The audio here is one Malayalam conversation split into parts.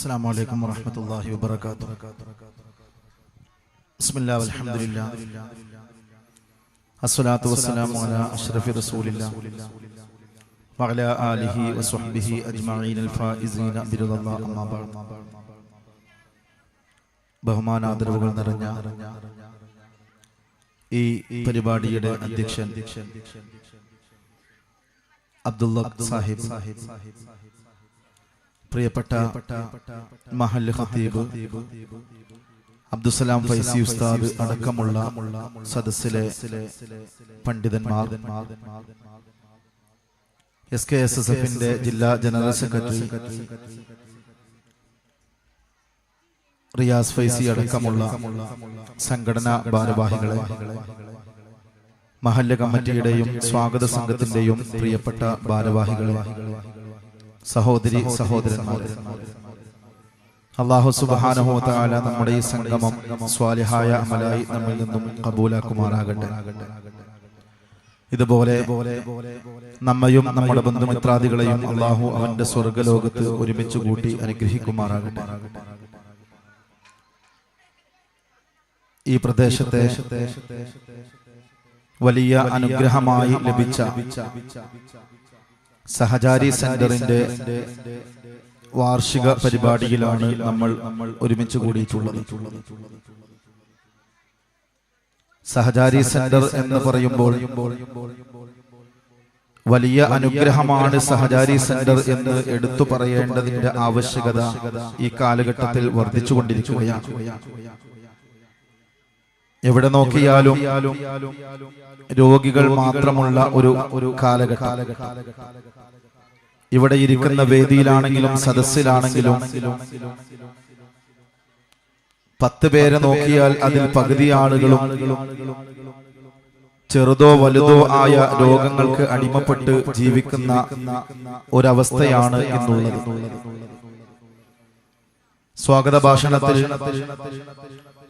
السلام عليكم ورحمة الله وبركاته بسم الله والحمد لله الصلاة والسلام على أشرف رسول الله وعلى آله وصحبه أجمعين الفائزين برضا الله أما بعد ബഹുമാനാദരവുകൾ നിറഞ്ഞ ഈ പരിപാടിയുടെ അധ്യക്ഷൻ അബ്ദുള്ള സാഹിബ് പ്രിയപ്പെട്ട മഹല്ല് ഖത്തീബ് അബ്ദുസലാം ഫൈസി ഉസ്താദ് അടക്കമുള്ള സദസ്സിലെ പണ്ഡിതന്മാർ എസ് കെ എസ് എസ് എഫിന്റെ ജില്ലാ ജനറൽ സെക്രട്ടറി റിയാസ് ഫൈസി അടക്കമുള്ള സംഘടനാ ഭാരവാഹികളെ മഹല്ല കമ്മിറ്റിയുടെയും സ്വാഗത സംഘത്തിന്റെയും പ്രിയപ്പെട്ട ഭാരവാഹികളെ സഹോദരി സഹോദരന്മാരെ. അള്ളാഹു സുബാനഹോ താല നമ്മുടെ ഈ സംഗമം സ്വാലിഹായ അമലായി നമ്മിൽ നിന്നും കബൂലാക്കുമാറാകട്ടെ. ഇതുപോലെ നമ്മയും നമ്മുടെ ബന്ധുമിത്രാദികളെയും അള്ളാഹു അവന്റെ സ്വർഗലോകത്ത് ഒരുമിച്ച് കൂട്ടി അനുഗ്രഹിക്കുമാറാകട്ടെ. ഈ പ്രദേശത്തെ വലിയ അനുഗ്രഹമായി ലഭിച്ച സഹചാരി സെന്ററിന്റെ വാർഷിക പരിപാടിയിലാണ് നമ്മൾ ഒരുമിച്ച് കൂടിയിട്ടുള്ളത്. സഹചാരി സെന്റർ എന്ന് പറയുമ്പോൾ വലിയ അനുഗ്രഹമാണ് സഹചാരി സെന്റർ എന്ന് എടുത്തു പറയേണ്ടതിന്റെ ആവശ്യകത ഈ കാലഘട്ടത്തിൽ വർദ്ധിച്ചുകൊണ്ടിരിക്കുകയാണ്. എവിടെ നോക്കിയാലും രോഗികൾ മാത്രമുള്ള ഒരു ഒരു കാലഘട്ടം. ഇവിടെ ഇരിക്കുന്ന വേദിയിലാണെങ്കിലും സദസ്സിലാണെങ്കിലും പത്ത് പേരെ നോക്കിയാൽ അതിൽ പകുതി ആളുകളും ചെറുതോ വലുതോ ആയ രോഗങ്ങൾക്ക് അടിമപ്പെട്ട് ജീവിക്കുന്ന ഒരവസ്ഥയാണ് ഇന്നുള്ളത് സ്വാഗത ഭാഷണത്തിൽ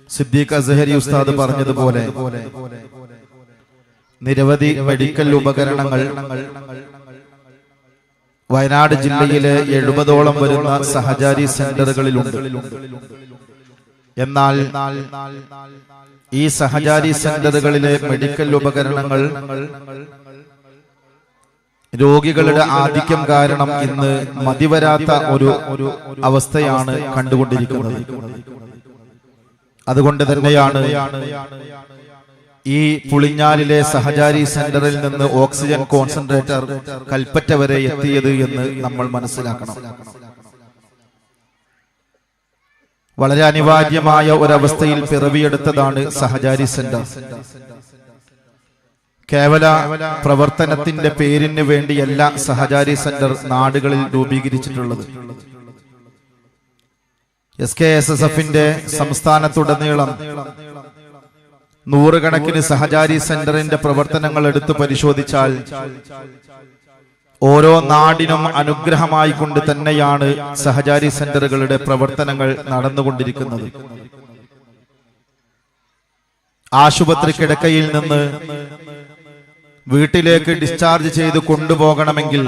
സിദ്ദീഖ് അസഹരി ഉസ്താദ് പറഞ്ഞതുപോലെ നിരവധി മെഡിക്കൽ ഉപകരണങ്ങൾ വയനാട് ജില്ലയിലെ എഴുപതോളം വരുന്ന സഹചാരി സെന്ററുകളിലുണ്ട്. എന്നാൽ ഈ സഹചാരി സെന്ററുകളിലെ മെഡിക്കൽ ഉപകരണങ്ങൾ രോഗികളുടെ ആധിക്യം കാരണം ഇന്ന് മതിവരാത്ത ഒരു ഒരു അവസ്ഥയാണ് കണ്ടുകൊണ്ടിരിക്കുന്നത്. അതുകൊണ്ട് തന്നെയാണ് ഈ പുളിഞ്ഞാലിലെ സഹചാരി സെന്ററിൽ നിന്ന് ഓക്സിജൻ കോൺസെൻട്രേറ്റർ കൽപ്പറ്റ വരെ എത്തിയത് എന്ന് നമ്മൾ മനസ്സിലാക്കണം. വളരെ അനിവാര്യമായ ഒരവസ്ഥയിൽ പിറവിയെടുത്തതാണ് സഹചാരി സെന്റർ. കേവല പ്രവർത്തനത്തിന്റെ പേരിന് വേണ്ടിയല്ല സഹചാരി സെന്റർ നാടുകളിൽ രൂപീകരിച്ചിട്ടുള്ളത്. എസ് കെ എസ് എസ് എഫിന്റെ സംസ്ഥാനത്തുടനീളം നൂറുകണക്കിന് സഹചാരി സെന്ററിന്റെ പ്രവർത്തനങ്ങൾ എടുത്തു പരിശോധിച്ചാൽ ഓരോ നാടിനും അനുഗ്രഹമായി കൊണ്ട് തന്നെയാണ് സഹചാരി സെന്ററുകളുടെ പ്രവർത്തനങ്ങൾ നടന്നുകൊണ്ടിരിക്കുന്നത്. ആശുപത്രി കിടക്കയിൽ നിന്ന് വീട്ടിലേക്ക് ഡിസ്ചാർജ് ചെയ്ത് കൊണ്ടുപോകണമെങ്കിൽ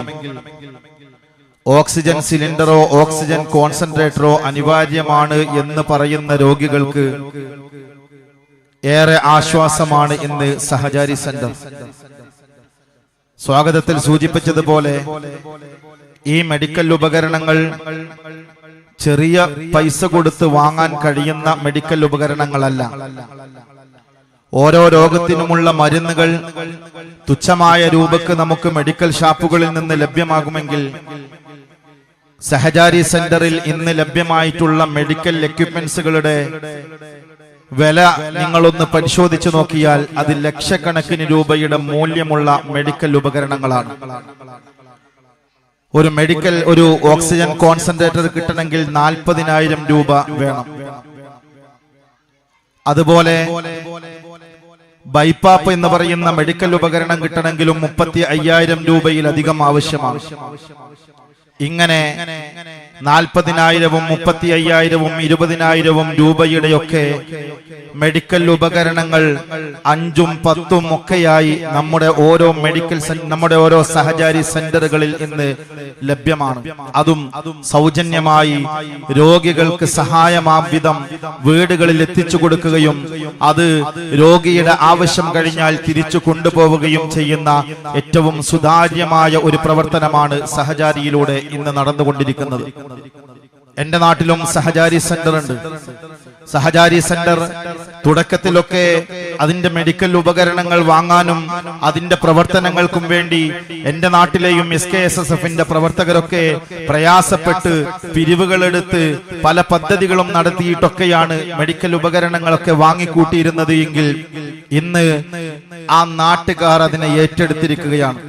ഓക്സിജൻ സിലിണ്ടറോ ഓക്സിജൻ കോൺസെൻട്രേറ്ററോ അനിവാര്യമാണ് എന്ന് പറയുന്ന രോഗികൾക്ക് ഏറെ ആശ്വാസമാണ് ഇന്ന് സഹചാരി സെന്റർ സ്വാഗതത്തിൽ സൂചിപ്പിച്ചതുപോലെ ഈ മെഡിക്കൽ ഉപകരണങ്ങൾ ചെറിയ പൈസ കൊടുത്ത് വാങ്ങാൻ കഴിയുന്ന മെഡിക്കൽ ഉപകരണങ്ങളല്ല. ഓരോ രോഗത്തിനുമുള്ള മരുന്നുകൾ തുച്ഛമായ രൂപക്ക് നമുക്ക് മെഡിക്കൽ ഷാപ്പുകളിൽ നിന്ന് ലഭ്യമാകുമെങ്കിൽ സഹചാരി സെന്ററിൽ ഇന്ന് ലഭ്യമായിട്ടുള്ള മെഡിക്കൽ എക്യുപ്മെന്റ്സുകളുടെ വില നിങ്ങളൊന്ന് പരിശോധിച്ചു നോക്കിയാൽ അത് ലക്ഷക്കണക്കിന് രൂപയുടെ മൂല്യമുള്ള മെഡിക്കൽ ഉപകരണങ്ങളാണ്. ഒരു മെഡിക്കൽ ഒരു ഓക്സിജൻ കോൺസെൻട്രേറ്റർ കിട്ടണമെങ്കിൽ നാൽപ്പതിനായിരം രൂപ വേണം. അതുപോലെ ബൈപ്പാപ്പ് എന്ന് പറയുന്ന മെഡിക്കൽ ഉപകരണം കിട്ടണമെങ്കിലും മുപ്പത്തി അയ്യായിരം രൂപയിലധികം ആവശ്യമാണ്. ഇങ്ങനെ നാൽപ്പതിനായിരവും മുപ്പത്തി അയ്യായിരവും ഇരുപതിനായിരവും രൂപയുടെയൊക്കെ മെഡിക്കൽ ഉപകരണങ്ങൾ അഞ്ചും പത്തും ഒക്കെയായി നമ്മുടെ ഓരോ മെഡിക്കൽ നമ്മുടെ ഓരോ സഹചാരി സെന്ററുകളിൽ ഇന്ന് ലഭ്യമാണ്. അതും സൗജന്യമായി രോഗികൾക്ക് സഹായമാം വിധം വീടുകളിൽ എത്തിച്ചു കൊടുക്കുകയും അത് രോഗിയുടെ ആവശ്യം കഴിഞ്ഞാൽ തിരിച്ചു കൊണ്ടുപോവുകയും ചെയ്യുന്ന ഏറ്റവും സുതാര്യമായ ഒരു പ്രവർത്തനമാണ് സഹചാരിയിലൂടെ ഇന്ന് നടന്നുകൊണ്ടിരിക്കുന്നത്. എന്റെ നാട്ടിലും സഹചാരി സെന്റർ ഉണ്ട് സഹചാരി സെന്റർ തുടക്കത്തിലൊക്കെ അതിന്റെ മെഡിക്കൽ ഉപകരണങ്ങൾ വാങ്ങാനും അതിന്റെ പ്രവർത്തനങ്ങൾക്കും വേണ്ടി എന്റെ നാട്ടിലെയും എസ് കെ എസ് എസ് എഫിന്റെ പ്രവർത്തകരൊക്കെ പ്രയാസപ്പെട്ട് പിരിവുകളെടുത്ത് പല പദ്ധതികളും നടത്തിയിട്ടൊക്കെയാണ് മെഡിക്കൽ ഉപകരണങ്ങളൊക്കെ വാങ്ങിക്കൂട്ടിയിരുന്നത് എങ്കിൽ ഇന്ന് ആ നാട്ടുകാർ അതിനെ ഏറ്റെടുത്തിരിക്കുകയാണ്.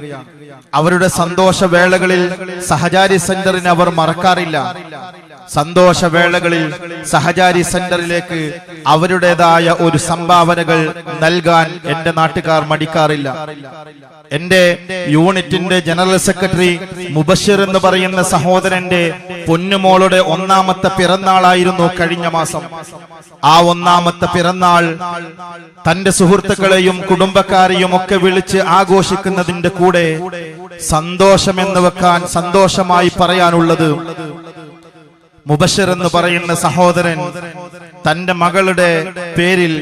അവരുടെ സന്തോഷവേളകളിൽ സഹചാരി സെന്ററിനെ അവർ മറക്കാറില്ല. സന്തോഷവേളകളിൽ സഹചാരി സെന്ററിലേക്ക് അവരുടേതായ ഒരു സംഭാവനകൾ നൽകാൻ എന്റെ നാട്ടുകാർ മടിക്കാറില്ല. എന്റെ യൂണിറ്റിന്റെ ജനറൽ സെക്രട്ടറി മുബഷിർ എന്ന് പറയുന്ന സഹോദരന്റെ പൊന്നുമോളുടെ ഒന്നാമത്തെ പിറന്നാളായിരുന്നു കഴിഞ്ഞ മാസം. ആ ഒന്നാമത്തെ പിറന്നാൾ തന്റെ സുഹൃത്തുക്കളെയും കുടുംബക്കാരെയും ഒക്കെ വിളിച്ച് ആഘോഷിക്കുന്നതിന്റെ കൂടെ സന്തോഷമെന്ന് വെക്കാൻ സന്തോഷമായി പറയാനുള്ളത് മുബഷിർ എന്ന് പറയുന്ന സഹോദരൻ തന്റെ മകളുടെ പേരിൽ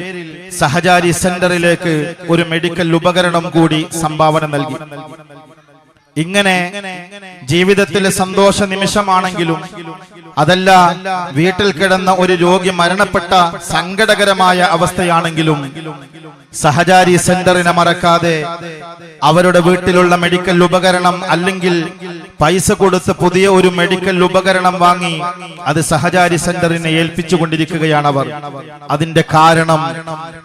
സഹചാരി സെന്ററിലേക്ക് ഒരു മെഡിക്കൽ ഉപകരണം കൂടി സംഭാവന നൽകി. ഇങ്ങനെ ജീവിതത്തിലെ സന്തോഷ നിമിഷമാണെങ്കിലും അതല്ല വീട്ടിൽ കിടന്ന ഒരു രോഗി മരണപ്പെട്ട സങ്കടകരമായ അവസ്ഥയാണെങ്കിലും സഹചാരി സെന്ററിനെ മറക്കാതെ അവരുടെ വീട്ടിലുള്ള മെഡിക്കൽ ഉപകരണം അല്ലെങ്കിൽ പൈസ കൊടുത്ത് പുതിയ ഒരു മെഡിക്കൽ ഉപകരണം വാങ്ങി അത് സഹചാരി സെന്ററിനെ ഏൽപ്പിച്ചു കൊണ്ടിരിക്കുകയാണ് അവർ അതിന്റെ കാരണം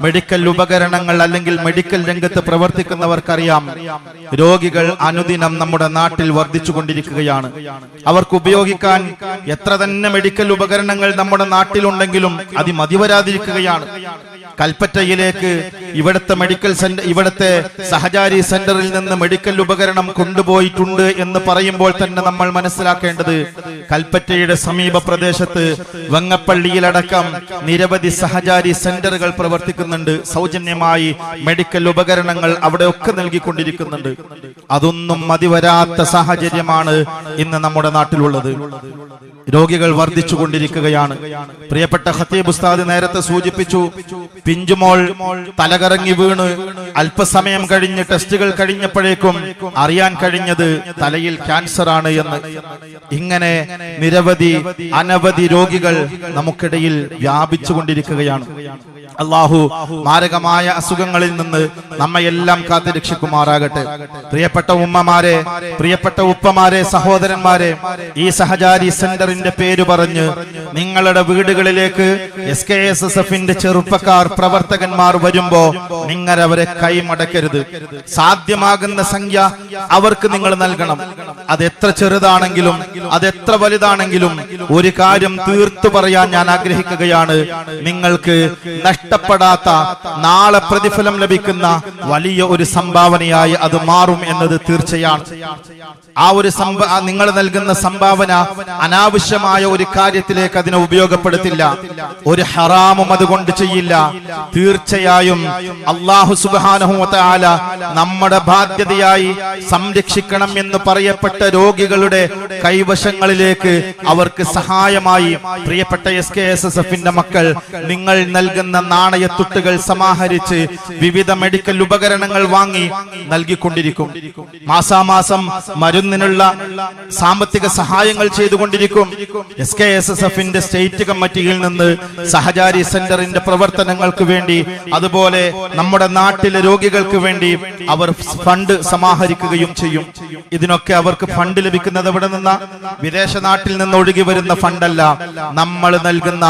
മെഡിക്കൽ ഉപകരണങ്ങൾ അല്ലെങ്കിൽ മെഡിക്കൽ രംഗത്ത് പ്രവർത്തിക്കുന്നവർക്കറിയാം. രോഗികൾ അനുദിനം നമ്മുടെ നാട്ടിൽ വർദ്ധിച്ചു കൊണ്ടിരിക്കുകയാണ് അവർക്ക് ഉപയോഗിക്കാൻ എത്ര തന്നെ മെഡിക്കൽ ഉപകരണങ്ങൾ നമ്മുടെ നാട്ടിലുണ്ടെങ്കിലും അത് വരാതിരിക്കുകയാണ് കൽപ്പറ്റയിലേക്ക് ഇവിടുത്തെ മെഡിക്കൽ സെന്റർ ഇവിടുത്തെ സഹചാരി സെന്ററിൽ നിന്ന് മെഡിക്കൽ ഉപകരണം കൊണ്ടുപോയിട്ടുണ്ട് എന്ന് പറയുമ്പോൾ തന്നെ നമ്മൾ മനസ്സിലാക്കേണ്ടത് കൽപ്പറ്റയുടെ സമീപ പ്രദേശത്ത് വെങ്ങപ്പള്ളിയിലടക്കം നിരവധി സഹചാരി സെന്ററുകൾ പ്രവർത്തിക്കുന്നുണ്ട്. സൗജന്യമായി മെഡിക്കൽ ഉപകരണങ്ങൾ അവിടെയൊക്കെ നൽകിക്കൊണ്ടിരിക്കുന്നുണ്ട്. അതൊന്നും മതിവരാത്ത സാഹചര്യമാണ് ഇന്ന് നമ്മുടെ നാട്ടിലുള്ളത്. രോഗികൾ വർദ്ധിച്ചു കൊണ്ടിരിക്കുകയാണ് പ്രിയപ്പെട്ട ഖത്തീബ് ഉസ്താദ് നേരത്തെ സൂചിപ്പിച്ചു പിഞ്ചുമോൾ തലകറങ്ങി വീണ് അല്പസമയം കഴിഞ്ഞ് ടെസ്റ്റുകൾ കഴിഞ്ഞപ്പോഴേക്കും അറിയാൻ കഴിഞ്ഞത് തലയിൽ ക്യാൻസർ ആണ് എന്ന്. ഇങ്ങനെ നിരവധി അനവധി രോഗികൾ നമുക്കിടയിൽ വ്യാപിച്ചു കൊണ്ടിരിക്കുകയാണ് അള്ളാഹു മാരകമായ അസുഖങ്ങളിൽ നിന്ന് നമ്മയെല്ലാം കാത്തു രക്ഷിക്കുമാറാകട്ടെ. പ്രിയപ്പെട്ട ഉമ്മമാരെ പ്രിയപ്പെട്ട ഉപ്പമാരെ സഹോദരന്മാരെ ഈ സഹചാരി സെന്ററിന്റെ പേര് പറഞ്ഞ് നിങ്ങളുടെ വീടുകളിലേക്ക് എസ് കെ എസ് എസ് എഫിന്റെ ചെറുപ്പക്കാർ പ്രവർത്തകന്മാർ വരുമ്പോ നിങ്ങൾ അവരെ കൈമടക്കരുത്. സാധ്യമാകുന്ന സംഖ്യ അവർക്ക് നിങ്ങൾ നൽകണം. അത് എത്ര ചെറുതാണെങ്കിലും അത് എത്ര വലുതാണെങ്കിലും ഒരു കാര്യം തീർത്തു പറയാൻ ഞാൻ ആഗ്രഹിക്കുകയാണ്. നിങ്ങൾക്ക് നഷ്ടപ്പെടാത്ത നാളെ പ്രതിഫലം ലഭിക്കുന്ന വലിയ ഒരു സംഭാവനയായി അത് മാറും എന്നത് തീർച്ചയാണ്. ആ ഒരു നിങ്ങൾ നൽകുന്ന സംഭാവന അനാവശ്യമായ ഒരു കാര്യത്തിലേക്ക് അതിനെ ഉപയോഗപ്പെടുത്തില്ല. ഒരു ഹറാമും അതുകൊണ്ട് ചെയ്യില്ല. തീർച്ചയായും അള്ളാഹു സുബാനഹുല നമ്മുടെ ബാധ്യതയായി സംരക്ഷിക്കണം എന്ന് പറയപ്പെട്ട രോഗികളുടെ കൈവശങ്ങളിലേക്ക് അവർക്ക് സഹായമായി. പ്രിയപ്പെട്ട എസ് കെ എസ് എസ് എഫിന്റെ മക്കൾ നിങ്ങൾ നൽകുന്ന നാണയത്തുട്ടുകൾ സമാഹരിച്ച് വിവിധ മെഡിക്കൽ ഉപകരണങ്ങൾ വാങ്ങി നൽകിക്കൊണ്ടിരിക്കും. മാസാമാസം മരുന്നിനുള്ള സാമ്പത്തിക സഹായങ്ങൾ ചെയ്തുകൊണ്ടിരിക്കും. എസ് കെ എസ് എസ് എഫിന്റെ സ്റ്റേറ്റ് കമ്മിറ്റിയിൽ നിന്ന് സഹചാരി സെന്ററിന്റെ പ്രവർത്തനങ്ങൾക്ക് വേണ്ടി അതുപോലെ നമ്മുടെ നാട്ടിലെ രോഗികൾക്ക് വേണ്ടി അവർ ഫണ്ട് സമാഹരിക്കുകയും ചെയ്യും. ഇതിനൊക്കെ അവർക്ക് ഫണ്ട് ലഭിക്കുന്നത് എവിടെ നിന്ന? വിദേശ നാട്ടിൽ നിന്ന് ഒഴുകി വരുന്ന ഫണ്ടല്ല. നമ്മൾ നൽകുന്ന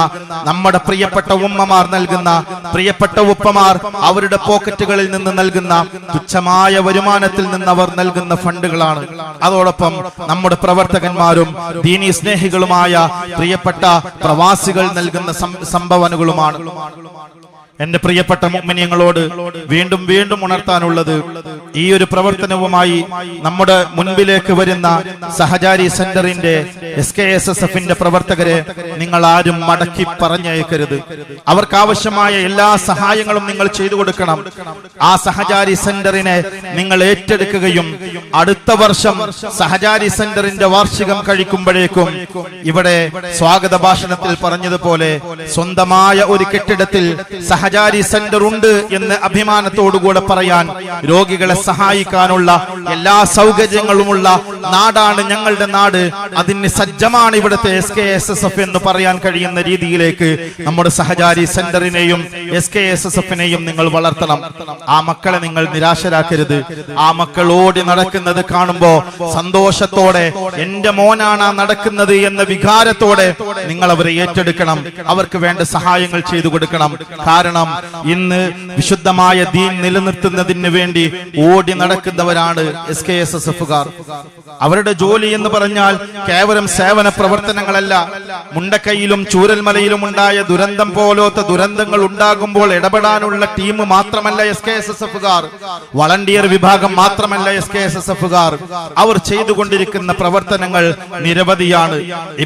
നമ്മുടെ പ്രിയപ്പെട്ട ഉമ്മമാർ നൽകുന്ന പ്രിയപ്പെട്ട ഉപ്പമാർ അവരുടെ പോക്കറ്റുകളിൽ നിന്ന് നൽകുന്ന തുച്ഛമായ വരുമാനത്തിൽ നിന്ന് അവർ നൽകുന്ന ഫണ്ടുകളാണ്. അതോടൊപ്പം നമ്മുടെ പ്രവർത്തകന്മാരും ദീനി സ്നേഹികളുമായ പ്രിയപ്പെട്ട പ്രവാസികൾ നൽകുന്ന സംഭവനകളുമാണ്. എന്റെ പ്രിയപ്പെട്ട മുഗ്മിനിയങ്ങളോട് വീണ്ടും വീണ്ടും ഉണർത്താനുള്ളത് ഈ ഒരു പ്രവർത്തനവുമായി നമ്മുടെ മുൻപിലേക്ക് വരുന്ന സഹചാരി സെന്ററിന്റെ എസ് കെ എസ് എസ് എഫിന്റെ പ്രവർത്തകരെ നിങ്ങൾ ആരും മടക്കി പറഞ്ഞയക്കരുത്. അവർക്ക് ആവശ്യമായ എല്ലാ സഹായങ്ങളും നിങ്ങൾ ചെയ്തു കൊടുക്കണം. ആ സഹചാരി സെന്ററിനെ നിങ്ങൾ ഏറ്റെടുക്കുകയും അടുത്ത വർഷം സഹചാരി സെന്ററിന്റെ വാർഷികം കഴിക്കുമ്പോഴേക്കും ഇവിടെ സ്വാഗത ഭാഷണത്തിൽ പറഞ്ഞതുപോലെ സ്വന്തമായ ഒരു കെട്ടിടത്തിൽ സഹചാരി സെന്റർ ഉണ്ട് എന്ന് അഭിമാനത്തോടുകൂടെ പറയാൻ രോഗികളെ സഹായിക്കാനുള്ള എല്ലാ സൗകര്യങ്ങളുമുള്ള നാടാണ് ഞങ്ങളുടെ നാട്. അതിന് സജ്ജമാണ് ഇവിടുത്തെ S K S S F എന്ന് പറയാൻ കഴിയുന്ന രീതിയിലേക്ക് നമ്മുടെ സഹചാരി സെന്ററിനെയും എസ് കെ എസ് എസ് എഫിനെയും നിങ്ങൾ വളർത്തണം. ആ മക്കളെ നിങ്ങൾ നിരാശരാക്കരുത്. ആ മക്കൾ ഓടി നടക്കുന്നത് കാണുമ്പോ സന്തോഷത്തോടെ എന്റെ മോനാണ് നടക്കുന്നത് എന്ന വികാരത്തോടെ നിങ്ങൾ അവരെ ഏറ്റെടുക്കണം. അവർക്ക് വേണ്ട സഹായങ്ങൾ ചെയ്തു കൊടുക്കണം. കാരണം ഇന്ന് വിശുദ്ധമായ ദീൻ നിലനിർത്തുന്നതിന് വേണ്ടി ഓടി നടക്കുന്നവരാണ് എസ് കെ എസ് എസ് എഫുകാർ. അവരുടെ ജോലി എന്ന് പറഞ്ഞാൽ കേവലം സേവന പ്രവർത്തനങ്ങളല്ല. മുണ്ടക്കൈയിലും ചൂരൽമലയിലും ഉണ്ടായ ദുരന്തം പോലത്തെ ദുരന്തങ്ങൾ ഉണ്ടാകുമ്പോൾ ഇടപെടാനുള്ള ടീം മാത്രമല്ല എസ് കെ എസ് എസ് എഫുകാർ. വളണ്ടിയർ വിഭാഗം മാത്രമല്ല എസ് കെ എസ് എസ് എഫുകാർ. അവർ ചെയ്തുകൊണ്ടിരിക്കുന്ന പ്രവർത്തനങ്ങൾ നിരവധിയാണ്.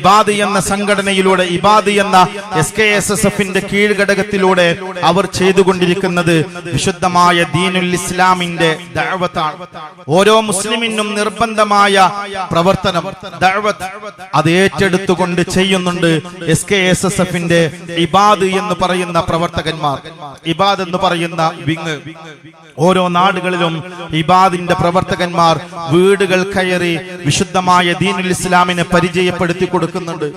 ഇബാദി എന്ന സംഘടനയിലൂടെ ഇബാദി എന്ന എസ് കെ എസ് എസ് എഫിന്റെ കീഴ്ഘടകത്തിലൂടെ അവർ ചെയ്തുകൊണ്ടിരിക്കുന്നത് വിശുദ്ധമായ ദീനുൽ ഇസ്ലാമിന്റെ ദഴവത്താണ് ഓരോ മുസ്ലിമിനും നിർബന്ധമായ പ്രവർത്തനം അത് ഏറ്റെടുത്തുകൊണ്ട് ചെയ്യുന്നുണ്ട് എസ് കെ എസ് എസ് എഫിന്റെ ഇബാദ് എന്ന് പറയുന്ന പ്രവർത്തകന്മാർ. ഇബാദ് എന്ന് പറയുന്ന വിങ്. ഓരോ നാടുകളിലും ഇബാദിന്റെ പ്രവർത്തകന്മാർ വീടുകൾ കയറി വിശുദ്ധമായ ദീനുൽ ഇസ്ലാമിനെ പരിചയപ്പെടുത്തി കൊടുക്കുന്നുണ്ട്.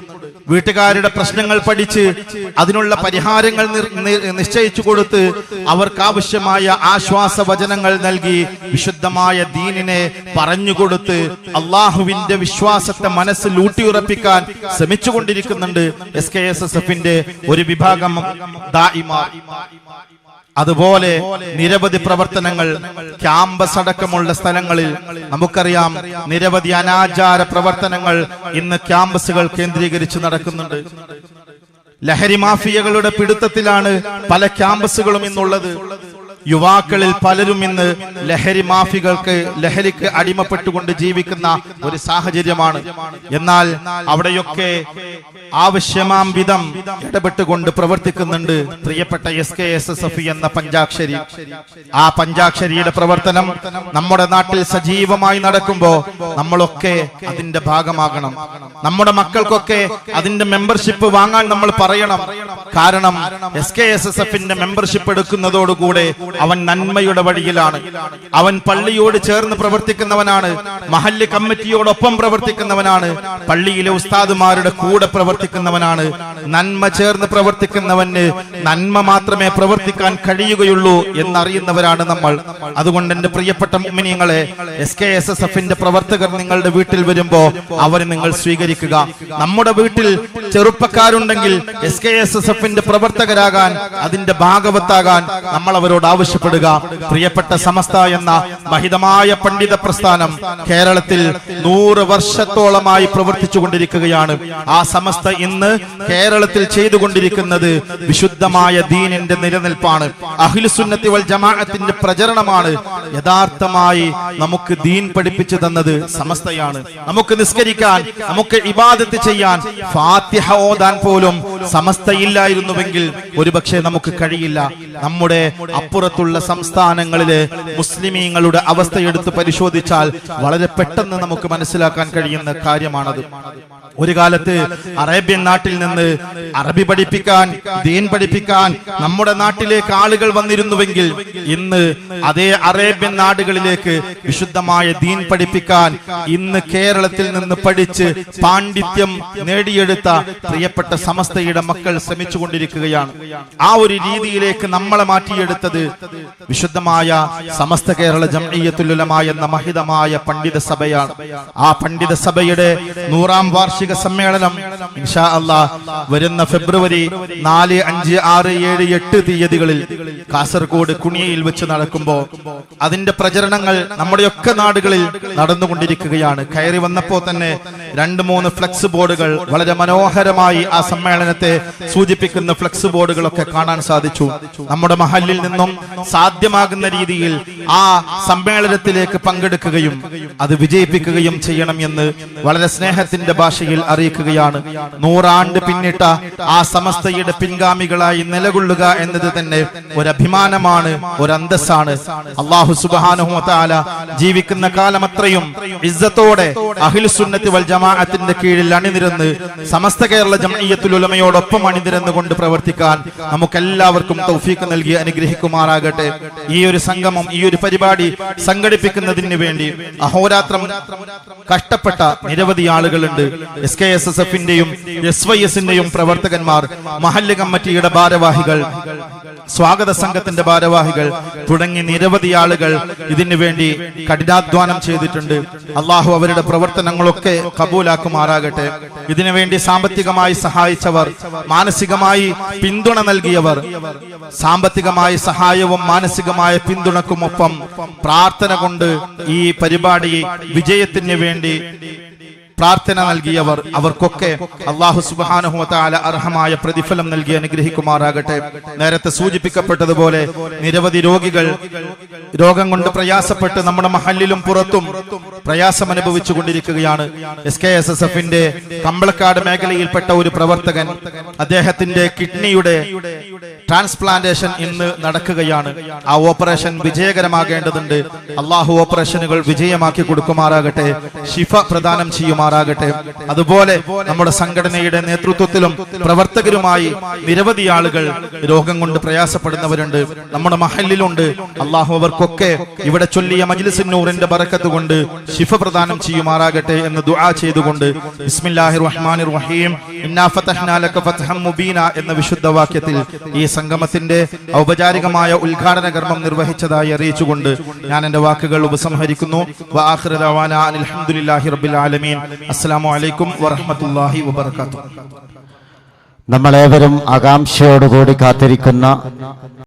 വീട്ടുകാരുടെ പ്രശ്നങ്ങൾ പഠിച്ച് അതിനുള്ള പരിഹാരങ്ങൾ നിർ- നിശ്ചയിച്ചു കൊടുത്ത് അവർക്കാവശ്യമായ ആശ്വാസ വചനങ്ങൾ നൽകി വിശുദ്ധമായ ദീനിനെ പറഞ്ഞുകൊടുത്ത് അള്ളാഹുവിന്റെ വിശ്വാസത്തെ മനസ്സിൽ ഊട്ടിയുറപ്പിക്കാൻ ശ്രമിച്ചുകൊണ്ടിരിക്കുന്നുണ്ട് എസ് കെ എസ് എസ് എഫിന്റെ ഒരു വിഭാഗം അതുപോലെ നിരവധി പ്രവർത്തനങ്ങൾ ക്യാമ്പസ് അടക്കമുള്ള സ്ഥലങ്ങളിൽ നമുക്കറിയാം നിരവധി അനാചാര പ്രവർത്തനങ്ങൾ ഇന്ന് ക്യാമ്പസുകൾ കേന്ദ്രീകരിച്ച് നടക്കുന്നുണ്ട്. ലഹരി മാഫിയകളുടെ പിടുത്തത്തിലാണ് പല ക്യാമ്പസുകളും ഇന്നുള്ളത്. യുവാക്കളിൽ പലരും ഇന്ന് ലഹരി മാഫികൾക്ക് ലഹരിക്ക് അടിമപ്പെട്ടുകൊണ്ട് ജീവിക്കുന്ന ഒരു സാഹചര്യമാണ്. എന്നാൽ അവിടെയൊക്കെ ആവശ്യമാം വിധം ഇടപെട്ടുകൊണ്ട് പ്രവർത്തിക്കുന്നുണ്ട് പ്രിയപ്പെട്ട S K S S F എന്ന പഞ്ചാക്ഷരി. ആ പഞ്ചാക്ഷരിയുടെ പ്രവർത്തനം നമ്മുടെ നാട്ടിൽ സജീവമായി നടക്കുമ്പോ നമ്മളൊക്കെ അതിന്റെ ഭാഗമാകണം. നമ്മുടെ മക്കൾക്കൊക്കെ അതിന്റെ മെമ്പർഷിപ്പ് വാങ്ങാൻ നമ്മൾ പറയണം. കാരണം എസ് കെ എസ് എസ് എഫിന്റെ മെമ്പർഷിപ്പ് എടുക്കുന്നതോടുകൂടെ അവൻ നന്മയുടെ വഴിയിലാണ്. അവൻ പള്ളിയോട് ചേർന്ന് പ്രവർത്തിക്കുന്നവനാണ്. മഹല്ല് കമ്മിറ്റിയോടൊപ്പം പ്രവർത്തിക്കുന്നവനാണ്. പള്ളിയിലെ ഉസ്താദുമാരുടെ കൂടെ പ്രവർത്തിക്കുന്നവനാണ്. നന്മ ചേർന്ന് പ്രവർത്തിക്കുന്നവന് നന്മ മാത്രമേ പ്രവർത്തിക്കാൻ കഴിയുകയുള്ളൂ എന്നറിയുന്നവരാണ് നമ്മൾ. അതുകൊണ്ട് എന്റെ പ്രിയപ്പെട്ട മിനിയങ്ങളെ എസ് കെ എസ് എസ് എഫിന്റെ പ്രവർത്തകർ നിങ്ങളുടെ വീട്ടിൽ വരുമ്പോ അവരെ നിങ്ങൾ സ്വീകരിക്കുക. നമ്മുടെ വീട്ടിൽ ചെറുപ്പക്കാരുണ്ടെങ്കിൽ എസ് കെ എസ് എസ് എഫിന്റെ പ്രവർത്തകരാകാൻ അതിന്റെ ഭാഗവത്താകാൻ നമ്മൾ അവരോട് ആവശ്യപ്പെടുക. പ്രിയപ്പെട്ട സമസ്ത എന്ന മഹിതമായ പണ്ഡിത പ്രസ്ഥാനം കേരളത്തിൽ നൂറ് വർഷത്തോളമായി പ്രവർത്തിച്ചു കൊണ്ടിരിക്കുകയാണ് ആ സമസ്ത ഇന്ന് കേരളത്തിൽ ചെയ്തുകൊണ്ടിരിക്കുന്നത് വിശുദ്ധമായ ദീനിന്റെ നിലനിൽപ്പാണ്. അഖിലുസുന്നത്തി വൽ ജമാഅത്തിന്റെ പ്രചരണമാണ് യഥാർത്ഥമായി നമുക്ക് ദീൻ പഠിപ്പിച്ചു തന്നത് സമസ്തയാണ്. നമുക്ക് നിസ്കരിക്കാൻ നമുക്ക് ഇബാദത്ത് ചെയ്യാൻ ഫാത്തിഹ ഓതാൻ പോലും സമസ്തയില്ലായിരുന്നുവെങ്കിൽ ഒരുപക്ഷെ നമുക്ക് കഴിയില്ല. നമ്മുടെ അപ്പുറത്തുള്ള സംസ്ഥാനങ്ങളിലെ മുസ്ലിമീങ്ങളുടെ അവസ്ഥയെടുത്ത് പരിശോധിച്ചാൽ വളരെ പെട്ടെന്ന് നമുക്ക് മനസ്സിലാക്കാൻ കഴിയുന്ന കാര്യമാണത്. ഒരു കാലത്ത് അറേബ്യൻ നാട്ടിൽ നിന്ന് അറബി പഠിപ്പിക്കാൻ ദീൻ പഠിപ്പിക്കാൻ നമ്മുടെ നാട്ടിലേക്ക് ആളുകൾ വന്നിരുന്നുവെങ്കിൽ ഇന്ന് അതേ അറേബ്യൻ നാടുകളിലേക്ക് വിശുദ്ധമായ ദീൻ പഠിപ്പിക്കാൻ ഇന്ന് കേരളത്തിൽ നിന്ന് പഠിച്ച് പാണ്ഡിത്യം നേടിയെടുത്ത പ്രിയപ്പെട്ട സമസ്തയുടെ മക്കൾ ശ്രമിച്ചുകൊണ്ടിരിക്കുകയാണ്. ആ ഒരു രീതിയിലേക്ക് നമ്മളെ മാറ്റിയെടുത്തത് വിശുദ്ധമായ സമസ്ത കേരള ജംഇയ്യത്തുലമായ എന്ന മഹിതമായ പണ്ഡിത സഭയാണ് ആ പണ്ഡിത സഭയുടെ നൂറാം വാർഷിക സമ്മേളനം ഇൻഷാ അള്ളാ വരുന്ന ഫെബ്രുവരി നാല് അഞ്ച് ആറ് ഏഴ് എട്ട് തീയതികളിൽ കാസർഗോഡ് കുണിയയിൽ വെച്ച് നടക്കുമ്പോൾ അതിന്റെ പ്രചരണങ്ങൾ നമ്മുടെയൊക്കെ നാടുകളിൽ നടന്നുകൊണ്ടിരിക്കുകയാണ്. കയറി വന്നപ്പോ തന്നെ രണ്ട് മൂന്ന് ഫ്ലെക്സ് ബോർഡുകൾ വളരെ മനോഹരമായി ആ സമ്മേളനത്തെ സൂചിപ്പിക്കുന്ന ഫ്ലെക്സ് ബോർഡുകളൊക്കെ കാണാൻ സാധിച്ചു. നമ്മുടെ മഹലിൽ നിന്നും സാധ്യമാകുന്ന രീതിയിൽ ആ സമ്മേളനത്തിലേക്ക് പങ്കെടുക്കുകയും അത് വിജയിപ്പിക്കുകയും ചെയ്യണം എന്ന് വളരെ സ്നേഹത്തിന്റെ ഭാഷയിൽ അറിയിക്കുകയാണ്. നൂറാണ്ട് പിന്നിട്ട ആ സമസ്തയുടെ പിൻഗാമികളായി നിലകൊള്ളുക എന്നത് തന്നെ ഒരു അഭിമാനമാണ് ഒരു അന്തസ്സാണ് അള്ളാഹു സുബാനുഹുല ജീവിക്കുന്ന കാലം അത്രയും ഇസ്സത്തോടെ അഖിലുസുന്നത്തി വൽ ജമാഅത്തിന്റെ കീഴിൽ അണിനിരന്ന് സമസ്ത കേരള ജമീയത്തുൽ ഉലമയോടൊപ്പം അണിനിരന്ന് കൊണ്ട് പ്രവർത്തിക്കാൻ നമുക്കെല്ലാവർക്കും തൗഫീക്ക് നൽകി അനുഗ്രഹിക്കുമാറാകട്ടെ. ഈ ഒരു സംഗമം ഈ ഒരു പരിപാടി സംഘടിപ്പിക്കുന്നതിന് വേണ്ടി അഹോരാത്രം കഷ്ടപ്പെട്ട നിരവധി ആളുകളുണ്ട്. എസ് കെ എസ് എസ് എഫിന്റെയും എസ് വൈ എസിന്റെയും പ്രവർത്തകന്മാർ മഹല്ല് കമ്മിറ്റിയുടെ ഭാരവാഹികൾ സ്വാഗത സംഘത്തിന്റെ ഭാരവാഹികൾ തുടങ്ങി നിരവധി ആളുകൾ ഇതിനു വേണ്ടി കഠിനാധ്വാനം ചെയ്തിട്ടുണ്ട്. അള്ളാഹു അവരുടെ പ്രവർത്തനങ്ങളൊക്കെ കബൂലാക്കുമാറാകട്ടെ. ഇതിനു വേണ്ടി സാമ്പത്തികമായി സഹായിച്ചവർ മാനസികമായി പിന്തുണ നൽകിയവർ സാമ്പത്തികമായ സഹായവും മാനസികമായ പിന്തുണക്കുമൊപ്പം പ്രാർത്ഥന കൊണ്ട് ഈ പരിപാടി വിജയത്തിന് വേണ്ടി പ്രാർത്ഥന നൽകിയവർ അവർക്കൊക്കെ അള്ളാഹു സുബാനഹു അർഹമായ പ്രതിഫലം നൽകി അനുഗ്രഹിക്കുമാറാകട്ടെ. നേരത്തെ സൂചിപ്പിക്കപ്പെട്ടതുപോലെ നിരവധി രോഗികൾ രോഗം കൊണ്ട് പ്രയാസപ്പെട്ട് നമ്മുടെ മഹലിലും പുറത്തും പ്രയാസം അനുഭവിച്ചു കൊണ്ടിരിക്കുകയാണ്. എസ് കെ എസ് എസ് എഫിന്റെ കമ്പളക്കാട് മേഖലയിൽപ്പെട്ട ഒരു പ്രവർത്തകൻ അദ്ദേഹത്തിന്റെ കിഡ്നിയുടെ ട്രാൻസ്പ്ലാന്റേഷൻ ഇന്ന് നടക്കുകയാണ്. ആ ഓപ്പറേഷൻ വിജയകരമാകേണ്ടതുണ്ട്. അള്ളാഹു ഓപ്പറേഷനുകൾ വിജയമാക്കി കൊടുക്കുമാറാകട്ടെ. ഷിഫ പ്രദാനം ചെയ്യുമാറാകട്ടെ അതുപോലെ നമ്മുടെ സംഘടനയുടെ നേതൃത്വത്തിലും പ്രവർത്തകരുമായി നിരവധി ആളുകൾ രോഗം കൊണ്ട് പ്രയാസപ്പെടുന്നവരുണ്ട്. നമ്മുടെ മഹലിലുണ്ട് അള്ളാഹു അവർക്കൊക്കെ ഇവിടെ ചൊല്ലിയ മജ്ലിസിന്നൂറിന്റെ ബറക്കത്ത് കൊണ്ട് ശിഫ പ്രദാനം ചെയ്യുമാറാകട്ടെ എന്ന് ദുആ ചെയ്തുകൊണ്ട് ബിസ്മില്ലാഹിർ റഹ്മാനിർ റഹീം ഇന്നാ ഫതഹ്നാ ലക ഫത്ഹം മുബീന എന്ന വിശുദ്ധ വാക്യത്തിൽ ഈ സംഗമത്തിന്റെ ഔപചാരികമായ ഉദ്ഘാടന കർമ്മം നിർവഹിച്ചതായി അറിയിച്ചുകൊണ്ട് ഞാൻ എന്റെ വാക്കുകൾ ഉപസംഹരിക്കുന്നു. അൽഹംദുലില്ലാഹി റബ്ബിൽ ആലമീൻ. അസ്സലാമു അലൈക്കും വറഹ്മത്തുള്ളാഹി വബറകാതുഹു. നമ്മളേവരും ആകാംക്ഷയോടുകൂടി കാത്തിരിക്കുന്ന